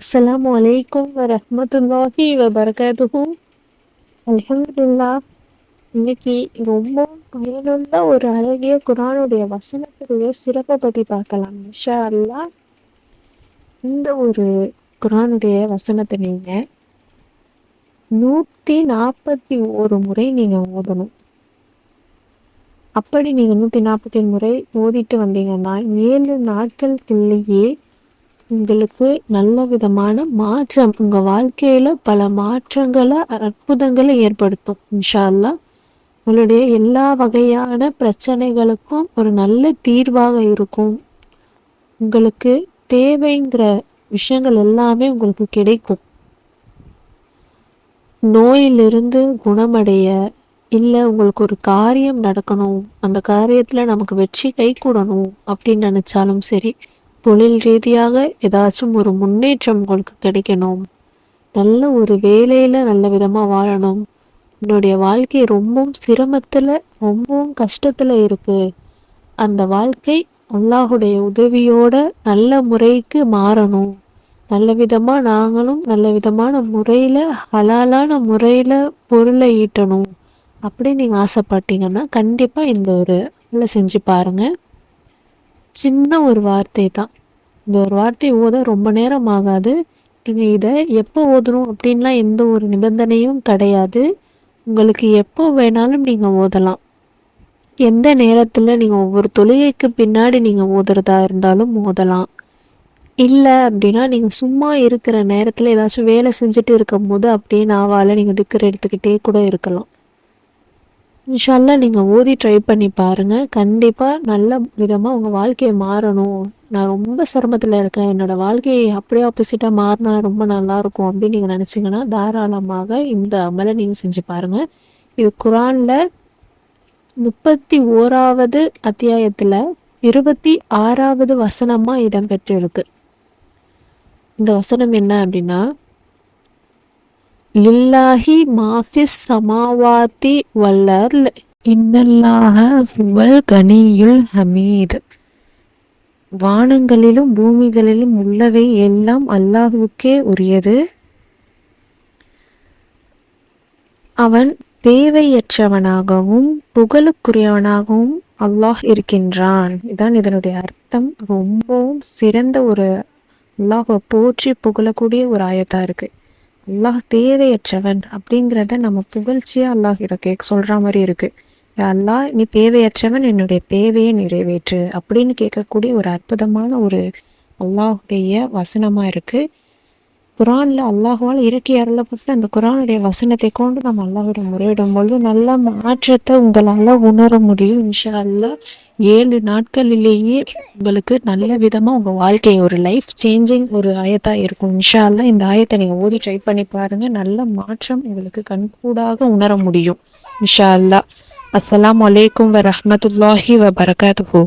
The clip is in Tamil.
அஸ்ஸலாமு அலைக்கும் வரஹ்மத்துல்லாஹி வபரகாத்துஹு அல்ஹம்துலில்லாஹ் இன்னைக்கு ரொம்ப பயனுள்ள ஒரு அழகிய குரானுடைய வசனத்துடைய சிறப்பை பற்றி பார்க்கலாம். இன்ஷா அல்லாஹ். இந்த ஒரு குரானுடைய வசனத்தை நீங்கள் நூற்றி நாற்பத்தி ஒரு முறை நீங்கள் ஓதணும். அப்படி நீங்கள் நூற்றி நாற்பத்தி முறை ஓதிட்டு வந்தீங்கன்னா ஏழு நாட்களுக்குள்ளேயே உங்களுக்கு நல்ல விதமான மாற்றம் உங்கள் வாழ்க்கையில் பல மாற்றங்களை அற்புதங்களை ஏற்படுத்தும். இன்ஷா அல்லாஹ் உங்களுடைய எல்லா வகையான பிரச்சனைகளுக்கும் ஒரு நல்ல தீர்வாக இருக்கும். உங்களுக்கு தேவைங்கிற விஷயங்கள் எல்லாமே உங்களுக்கு கிடைக்கும். நோயிலிருந்து குணமடைய இல்லை உங்களுக்கு ஒரு காரியம் நடக்கணும். அந்த காரியத்தில் நமக்கு வெற்றி கைகூடணும் அப்படின்னு நினச்சாலும் சரி தொழில் ரீதியாக ஏதாச்சும் ஒரு முன்னேற்றம் உங்களுக்கு கிடைக்கணும். நல்ல ஒரு வேலையில் நல்ல விதமாக வாழணும். என்னுடைய வாழ்க்கை ரொம்பவும் சிரமத்தில் ரொம்பவும் கஷ்டத்தில் இருக்குது அந்த வாழ்க்கை அல்லாஹுடைய உதவியோட நல்ல முறைக்கு மாறணும். நல்ல விதமாக நாங்களும் நல்ல விதமான முறையில் ஹலாலான முறையில் பொருளை ஈட்டணும். அப்படி நீங்கள் ஆசைப்பட்டீங்கன்னா கண்டிப்பாக இந்த ஒரு வேலை செஞ்சு பாருங்கள் சின்ன ஒரு வார்த்தை தான். இந்த ஒரு வார்த்தையை ஓத ரொம்ப நேரம் ஆகாது. நீங்கள் இதை எப்போ ஓதணும் அப்படின்லாம் எந்த ஒரு நிபந்தனையும் கிடையாது. உங்களுக்கு எப்போ வேணாலும் நீங்கள் ஓதலாம். எந்த நேரத்தில் நீங்கள் ஒவ்வொரு தொழுகைக்கு பின்னாடி நீங்கள் ஓதுறதா இருந்தாலும் ஓதலாம். இல்லை அப்படின்னா நீங்கள் சும்மா இருக்கிற நேரத்தில் ஏதாச்சும் வேலை செஞ்சுட்டு இருக்கும்போது அப்படியே நாவால் நீங்கள் திக்கர் எடுத்துக்கிட்டே கூட இருக்கலாம். இன்ஷால்லா நீங்கள் ஓதி ட்ரை பண்ணி பாருங்கள் கண்டிப்பாக நல்ல விதமாக உங்கள் வாழ்க்கையை மாறணும். நான் ரொம்ப சிரமத்தில் இருக்கேன். என்னோடய வாழ்க்கையை அப்படியே ஆப்போசிட்டாக மாறினா ரொம்ப நல்லாயிருக்கும் அப்படின்னு நீங்கள் நினச்சிங்கன்னா தாராளமாக இந்த அமலை நீங்கள் செஞ்சு பாருங்கள் இது குரானில் முப்பத்தி ஓராவது அத்தியாயத்தில் இருபத்தி ஆறாவது வசனமாக இடம்பெற்றிருக்கு. இந்த வசனம் என்ன அப்படின்னா லில்லாஹி மாஃபிஸ் சமாவாத்தி வல்லர் இன்னல்லாஹ ஹுவல் கனியுல் ஹமீத். வானங்களிலும் பூமிகளிலும் உள்ளவை எல்லாம் அல்லாஹுக்கே உரியது. அவன் தேவையற்றவனாகவும் புகழுக்குரியவனாகவும் அல்லாஹ் இருக்கின்றான். இதான் இதனுடைய அர்த்தம். ரொம்பவும் சிறந்த ஒரு அல்லாஹ போற்றி புகழக்கூடிய ஒரு ஆயத்தா இருக்கு. அல்லாஹ் தேவையற்றவன் அப்படிங்கிறத நம்ம புகழ்ச்சியாக அல்லாஹ் கேட்க சொல்ற மாதிரி இருக்கு. அல்லாஹ் நீ தேவையற்றவன் என்னுடைய தேவையை நிறைவேற்று அப்படின்னு கேட்கக்கூடிய ஒரு அற்புதமான ஒரு அல்லாஹுடைய வசனமாக இருக்குது குரானில் அல்லாஹுவால் இறக்கி அருளப்பட்டு அந்த குரானுடைய வசனத்தை கொண்டு நம்ம அல்லாஹிடம் முறையிடும் பொழுது நல்ல மாற்றத்தை உங்களால் உணர முடியும் இன்ஷா அல்லா ஏழு நாட்களிலேயே உங்களுக்கு நல்ல விதமாக உங்கள் வாழ்க்கை ஒரு லைஃப் சேஞ்சிங் ஒரு ஆயத்தாக இருக்கும் இன்ஷா அல்லா இந்த ஆயத்தை நீங்கள் ஓடி ட்ரை பண்ணி பாருங்கள் நல்ல மாற்றம் உங்களுக்கு கண்கூடாக உணர முடியும் இன்ஷா அல்லா அஸ்லாம் வலைக்கம் வரமத்துல்லாஹி வபரகாத்து